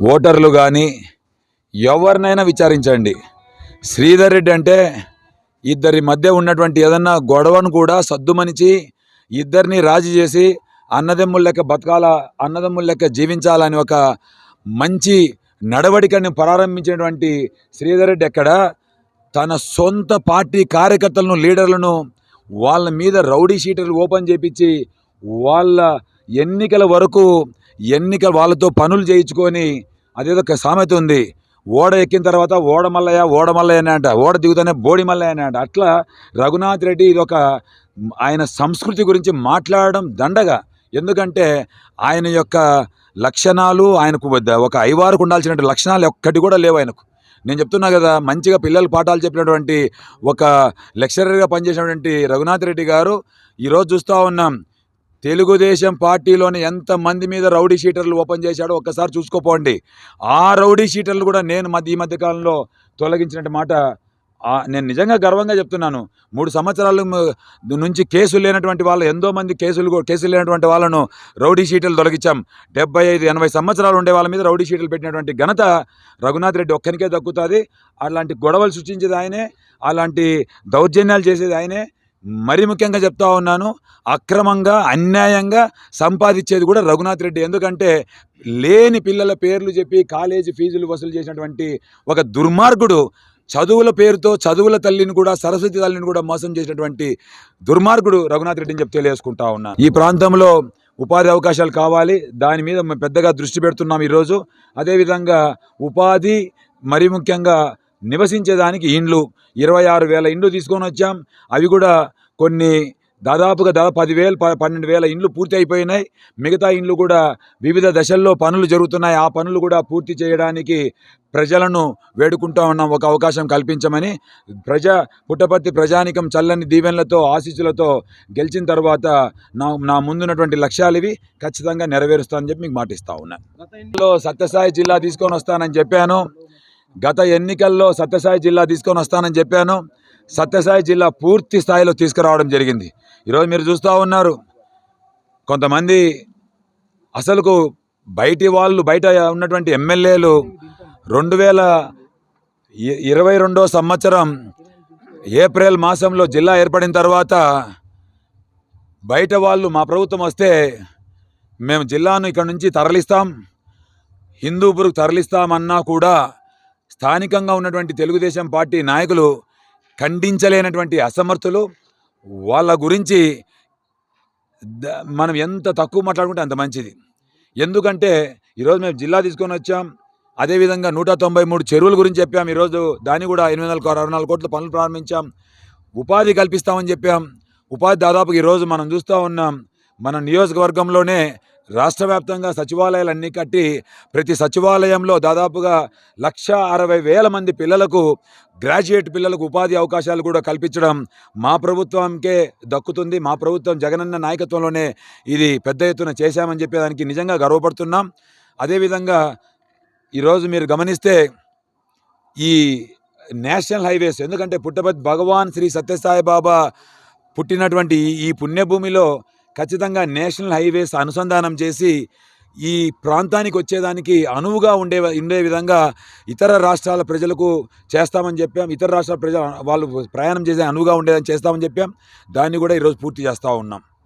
ఓటర్లు కానీ ఎవరినైనా విచారించండి. శ్రీధర్ రెడ్డి అంటే ఇద్దరి మధ్య ఉన్నటువంటి ఏదన్నా గొడవను కూడా సద్దుమనిచి ఇద్దరిని రాజీ చేసి అన్నదమ్ముల లెక్క బతకాల అన్నదమ్ముల లెక్క జీవించాలని ఒక మంచి నడవడికని ప్రారంభించినటువంటి శ్రీధర్ రెడ్డి ఎక్కడ? తన సొంత పార్టీ కార్యకర్తలను లీడర్లను వాళ్ళ మీద రౌడీ షీటర్లు ఓపెన్ చేపించి వాళ్ళ ఎన్నికల వరకు ఎన్నిక వాళ్ళతో పనులు చేయించుకొని అదేదో ఒక సామెత ఉంది. ఓడ ఎక్కిన తర్వాత ఓడ మల్లయ్య ఓడ మల్లయ్య అని అంట ఓడ దిగుతానే బోడి మల్లయ్య అని అంట. అట్లా రఘునాథ్ రెడ్డి ఇది ఒక ఆయన సంస్కృతి గురించి మాట్లాడడం దండగా. ఎందుకంటే ఆయన యొక్క లక్షణాలు ఆయనకు వద్ద- ఒక ఐవారుకు ఉండాల్సినటువంటి లక్షణాలు ఒక్కటి కూడా లేవు ఆయనకు. నేను చెప్తున్నా కదా మంచిగా పిల్లలు పాఠాలు చెప్పినటువంటి ఒక లెక్చరర్గా పనిచేసినటువంటి రఘునాథ్ రెడ్డి గారు ఈరోజు చూస్తూ ఉన్నాం. తెలుగుదేశం పార్టీలోని ఎంతమంది మీద రౌడీ షీటర్లు ఓపెన్ చేశాడో ఒక్కసారి చూసుకోపోండి. ఆ రౌడీ షీటర్లు కూడా నేను మధ్య ఈ మధ్యకాలంలో తొలగించినట్టు మాట నేను నిజంగా గర్వంగా చెప్తున్నాను. మూడు సంవత్సరాల నుంచి కేసులు లేనటువంటి వాళ్ళు ఎంతో మంది కేసులు కేసులు లేనటువంటి వాళ్ళను రౌడీ షీట్లు తొలగించాం. డెబ్బై ఐదు ఎనభై సంవత్సరాలు ఉండే వాళ్ళ మీద రౌడీ షీట్లు పెట్టినటువంటి ఘనత రఘునాథ్ రెడ్డి ఒక్కనికే దక్కుతుంది. అలాంటి గొడవలు సృష్టించేది ఆయనే. అలాంటి దౌర్జన్యాలు చేసేది ఆయనే. మరి ముఖ్యంగా చెప్తా ఉన్నాను అక్రమంగా అన్యాయంగా సంపాదించేది కూడా రఘునాథ్ రెడ్డి. ఎందుకంటే లేని పిల్లల పేర్లు చెప్పి కాలేజీ ఫీజులు వసూలు చేసినటువంటి ఒక దుర్మార్గుడు చదువుల పేరుతో చదువుల తల్లిని కూడా సరస్వతి తల్లిని కూడా మోసం చేసినటువంటి దుర్మార్గుడు రఘునాథ్ రెడ్డిని చెప్పి తెలియజేసుకుంటా ఉన్నా. ఈ ప్రాంతంలో ఉపాధి అవకాశాలు కావాలి. దాని మీద మేము పెద్దగా దృష్టి పెడుతున్నాం ఈరోజు. అదేవిధంగా ఉపాధి మరి ముఖ్యంగా నివసించేదానికి ఇండ్లు. ఇరవై ఆరు వేల ఇండ్లు తీసుకొని వచ్చాం. అవి కూడా కొన్ని దాదాపుగా దాదాపు పదివేలు ప పన్నెండు వేల ఇండ్లు పూర్తి అయిపోయినాయి. మిగతా ఇండ్లు కూడా వివిధ దశల్లో పనులు జరుగుతున్నాయి. ఆ పనులు కూడా పూర్తి చేయడానికి ప్రజలను వేడుకుంటా ఉన్నాం. ఒక అవకాశం కల్పించమని ప్రజా పుట్టపర్తి ప్రజానికం చల్లని దీవెనలతో ఆశీస్సులతో గెలిచిన తర్వాత నా నా ముందున్నటువంటి లక్ష్యాలు ఇవి. ఖచ్చితంగా నెరవేరుస్తానని చెప్పి మీకు మాటిస్తా ఉన్నాను గతంలో సత్యసాయి జిల్లా తీసుకొని వస్తానని చెప్పాను. గత ఎన్నికల్లో సత్యసాయి జిల్లా తీసుకొని వస్తానని చెప్పాను. సత్యసాయి జిల్లా పూర్తి స్థాయిలో తీసుకురావడం జరిగింది. ఈరోజు మీరు చూస్తూ ఉన్నారు. కొంతమంది అసలుకు బయటి వాళ్ళు బయట ఉన్నటువంటి ఎమ్మెల్యేలు రెండు వేల ఇరవై రెండో సంవత్సరం ఏప్రిల్ మాసంలో జిల్లా ఏర్పడిన తర్వాత బయట వాళ్ళు మా ప్రభుత్వం వస్తే మేము జిల్లాను ఇక్కడ నుంచి తరలిస్తాం. హిందూపురకు తరలిస్తామన్నా కూడా స్థానికంగా ఉన్నటువంటి తెలుగుదేశం పార్టీ నాయకులు ఖండించలేనటువంటి అసమర్థులు వాళ్ళ గురించి మనం ఎంత తక్కువ మాట్లాడుకుంటే అంత మంచిది. ఎందుకంటే ఈరోజు మేము జిల్లా తీసుకొని వచ్చాం. అదేవిధంగా నూట తొంభై మూడు చెరువుల గురించి చెప్పాం. ఈరోజు దాన్ని కూడా ఎనిమిది వందల అరవై నాలుగు కోట్ల పనులు ప్రారంభించాం. ఉపాధి కల్పిస్తామని చెప్పాం. ఉపాధి దాదాపు ఈరోజు మనం చూస్తూ ఉన్నాం. మన నియోజకవర్గంలోనే రాష్ట్ర వ్యాప్తంగా సచివాలయాలన్నీ కట్టి ప్రతి సచివాలయంలో దాదాపుగా లక్ష అరవై వేల మంది పిల్లలకు గ్రాడ్యుయేట్ పిల్లలకు ఉపాధి అవకాశాలు కూడా కల్పించడం మా ప్రభుత్వంకే దక్కుతుంది. మా ప్రభుత్వం జగనన్న నాయకత్వంలోనే ఇది పెద్ద ఎత్తున చేశామని చెప్పేదానికి నిజంగా గర్వపడుతున్నాం. అదేవిధంగా ఈరోజు మీరు గమనిస్తే ఈ నేషనల్ హైవేస్ ఎందుకంటే పుట్టపతి భగవాన్ శ్రీ సత్యసాయి బాబా పుట్టినటువంటి ఈ పుణ్యభూమిలో ఖచ్చితంగా నేషనల్ హైవేస్ అనుసంధానం చేసి ఈ ప్రాంతానికి వచ్చేదానికి అనువుగా ఉండే ఉండే విధంగా ఇతర రాష్ట్రాల ప్రజలకు చేస్తామని చెప్పాం. ఇతర రాష్ట్రాల ప్రజలు వాళ్ళు ప్రయాణం చేసే అనువుగా ఉండేదని చేస్తామని చెప్పాం. దాన్ని కూడా ఈరోజు పూర్తి చేస్తూ ఉన్నాం.